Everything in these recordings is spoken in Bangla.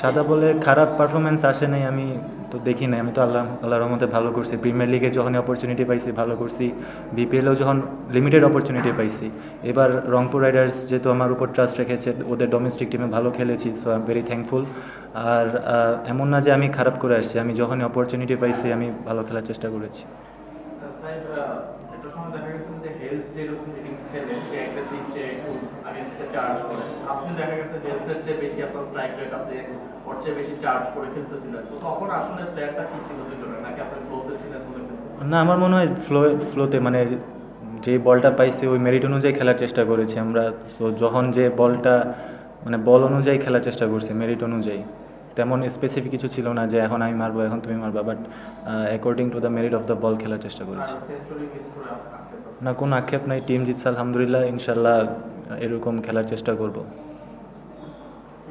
সাদা বলে খারাপ পারফরমেন্স আসে নাই আমি তো দেখি নাই। আমি তো আল্লাহ আল্লাহ রহমতে ভালো করছি। প্রিমিয়ার লিগে যখনই অপরচুনিটি পাইছি ভালো করছি। বিপিএলেও যখন লিমিটেড অপরচুনিটি পাইছি। এবার রংপুর রাইডার্স যেহেতু আমার উপর ট্রাস্ট রেখেছে ওদের ডোমেস্টিক টিমে ভালো খেলেছি so I am very thankful আর এমন না যে আমি খারাপ করে আসছি আমি যখনই অপরচুনিটি পাইছি আমি ভালো খেলার চেষ্টা করেছি সাহেব একটা সময় দেখা গেছে যে হেলস যেরকম ইনিংস খেলে সে অ্যাগ্রেসিভ সে চার্জ আপনি দেখা গেছে চেয়ে বেশি আপনার স্ট্রাইক রেট আপনি ওর চেয়ে বেশি চার্জ করে খেলতেছিলেন। তো তখন আসলে প্লেয়ারটা কি ছিল দুজনের? নাকি আপনি ফ্লোতে ছিলেন না আমার মনে হয় ফ্লো ফ্লোতে মানে যে বলটা পাইছি ওই মেরিট অনুযায়ী খেলার চেষ্টা করেছি আমরা। সো যখন যে বলটা মানে বল অনুযায়ী খেলার চেষ্টা করছি মেরিট অনুযায়ী। তেমন স্পেসিফিক কিছু ছিল না যে এখন আমি মারবো এখন তুমি মারবা but according to the merit of the ball খেলার চেষ্টা করেছি। না কোনো আক্ষেপ নাই। টিম জিতছে আলহামদুলিল্লাহ ইনশাল্লাহ এরকম খেলার চেষ্টা করব।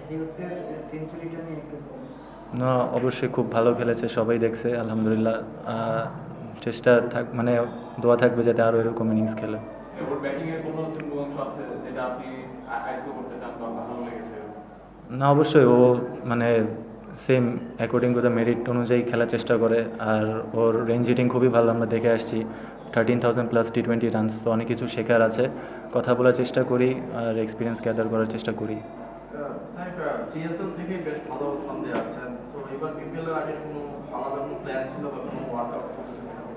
হিলসের সেঞ্চুরিটা নিয়ে একটু বলুন। না অবশ্যই খুব ভালো খেলেছে সবাই দেখছে আলহামদুলিল্লাহ। চেষ্টা থাক মানে দোয়া থাকবে যাতে আরও এরকম ইনিংস খেলে। ওর ব্যাটিং এর কোনো অংশ আছে যেটা আপনি আয়ত্ত করতে চান বা ভালো লেগেছে? না অবশ্যই ও মানে same according to the merit অনুযায়ী খেলার চেষ্টা করে আর ওর রেঞ্জ হিটিং খুবই ভালো আমরা দেখে আসছি। Thirteen thousand plus T twenty runs তো অনেক কিছু শেখার আছে। কথা বলার চেষ্টা করি আর এক্সপিরিয়েন্স গ্যাদার করার চেষ্টা করি।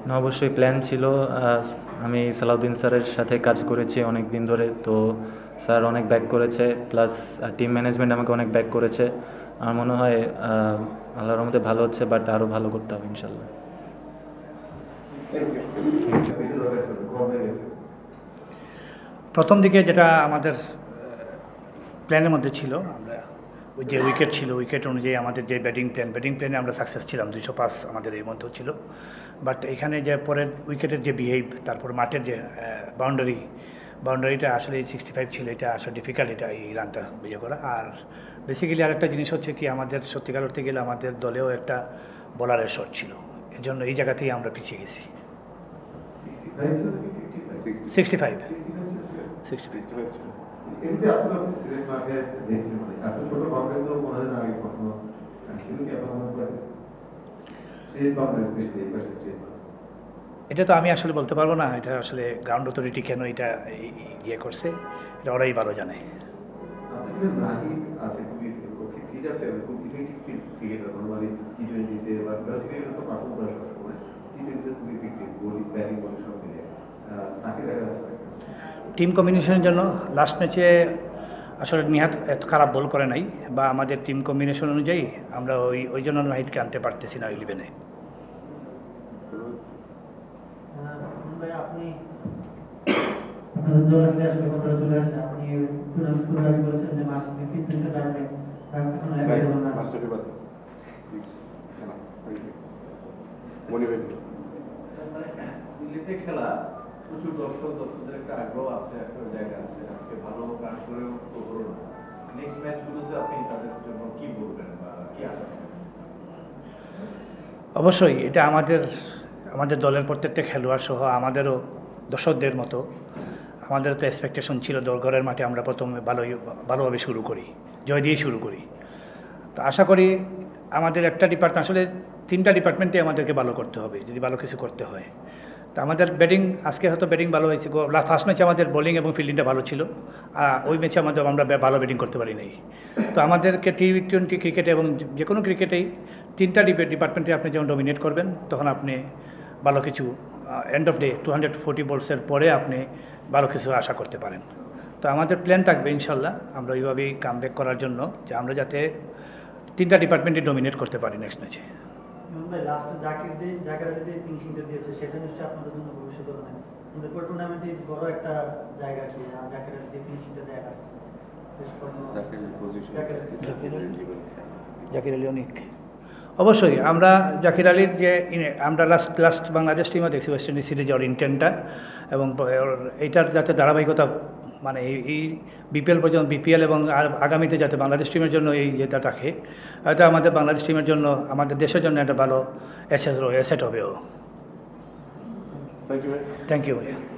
না অবশ্যই প্ল্যান ছিল। আমি সালাউদ্দিন স্যারের সাথে কাজ করেছি অনেক দিন ধরে তো স্যার অনেক ব্যাক করেছে প্লাস টিম ম্যানেজমেন্ট আমাকে অনেক ব্যাক করেছে। আমার মনে হয় আল্লাহর রহমতে ভালো হচ্ছে বাট আরও ভালো করতে হবে ইনশাল্লাহ। প্রথম দিকে যেটা আমাদের প্ল্যানের মধ্যে ছিল, আমরা ওই যে উইকেট ছিল উইকেট অনুযায়ী আমাদের যে ব্যাটিং প্ল্যান ব্যাটিং প্ল্যানে আমরা সাকসেস ছিলাম, দুইশো পাস আমাদের এই মধ্যেও ছিল। বাট এখানে যে পরের উইকেটের যে বিহেভ তারপর মাঠের যে বাউন্ডারি বাউন্ডারিটা আসলে সিক্সটি ফাইভ ছিল, এটা আসলে ডিফিকাল্ট এটা এই রানটা বিয়ে করা। আর বেসিক্যালি আরেকটা জিনিস হচ্ছে কি, আমাদের সত্যিকার করতে গেলে আমাদের দলেও একটা বলারের শট ছিল। এর জন্য এই জায়গাতেই আমরা পিছিয়ে গেছি। সিক্সটি ফাইভ ফাইভ মানে স্ট্রেট এটা তো আমি আসলে বলতে পারব না এটা আসলে গ্রাউন্ড অথরিটি কেন এটা ইয়ে করছে এটা ওরাই ভালো জানে। আছে খুবই খুব ইফেক্টিভ ক্রিকেটার নর্মালি টি টোয়েন্টিতে বা তো পারফর্ম করে সবসময় টি টোয়েন্টিতে খুব ইফেক্টিভ বোলিং ব্যাটিং বলিং সব আহ, তাকে দেখা যাচ্ছে টিম কম্বিনেশনের জন্য লাস্ট ম্যাচে আসলে নিহাত এত খারাপ বল করে নাই বা আমাদের টিম কম্বিনেশন অনুযায়ী আমরা ওই ওই জন্য নাহিদকে আনতে পারতেছি না ইলেভেনে আপনি আপনাদের আসলে আসলে কথাটা চলে আসে আপনি টুর্নামেন্ট শুরুর আগে বলেছেন যে মাস ফিটনেসের কারণে তাকে কোনো অ্যাভেলেবল না। মাস্টারটি বাদ সিলেটে খেলা প্রচুর দর্শক দর্শকদের একটা আগ্রহ আছে একটা জায়গা আছে। আজকে ভালো রান করেও তো হলো না। নেক্সট ম্যাচগুলোতে আপনি তাদের জন্য কি বলবেন বা কি আশা অবশ্যই এটা আমাদের আমাদের দলের প্রত্যেকটা খেলোয়াড় সহ আমাদেরও দর্শকদের মতো। আমাদের তো এক্সপেকটেশন ছিল দরগড়ের মাঠে আমরা প্রথমে ভালোই ভালোভাবে শুরু করি। জয় দিয়ে শুরু করি। তো আশা করি আমাদের একটা ডিপার্টমেন্ট আসলে তিনটা ডিপার্টমেন্টে আমাদেরকে ভালো করতে হবে, যদি ভালো কিছু করতে হয়। তো আমাদের ব্যাটিং আজকে হয়তো ব্যাটিং ভালো হয়েছে ফার্স্ট ম্যাচে আমাদের বোলিং এবং ফিল্ডিংটা ভালো ছিল ওই ম্যাচে আমাদের, আমরা ভালো ব্যাটিং করতে পারি নাই। তো আমাদেরকে টি টোয়েন্টি ক্রিকেটে এবং যে- যে কোনো ক্রিকেটেই তিনটা ডিপার্টমেন্টে আপনি যখন ডমিনেট করবেন, তখন আপনি ভালো কিছু end of day two hundred forty বলসের পরে আপনি ভালো কিছু আশা করতে পারেন। তো আমাদের প্ল্যান থাকবে ইনশাল্লাহ আমরা ওইভাবেই কাম ব্যাক করার জন্য যে আমরা যাতে তিনটা ডিপার্টমেন্টে ডমিনেট করতে পারি নেক্সট ম্যাচে জাকির আলী দিয়েছে সেটা নিশ্চয়ই আপনাদের জন্য ভবিষ্যতে অনেক। অবশ্যই আমরা জাকির আলীর যে আমরা লাস্ট লাস্ট বাংলাদেশ টিমও দেখছি ওয়েস্ট ইন্ডিজ সিরিজ ওর ইন্টেন্টটা এবং এইটার যাতে ধারাবাহিকতা মানে এই বিপিএল পর্যন্ত বিপিএল এবং আগামীতে যাতে বাংলাদেশ টিমের জন্য এই ইয়েটা থাকে হয়তো আমাদের বাংলাদেশ টিমের জন্য আমাদের দেশের জন্য একটা ভালো অ্যাসেট অ্যাসেট হবে ও। থ্যাংক ইউ থ্যাংক ইউ ভাইয়া।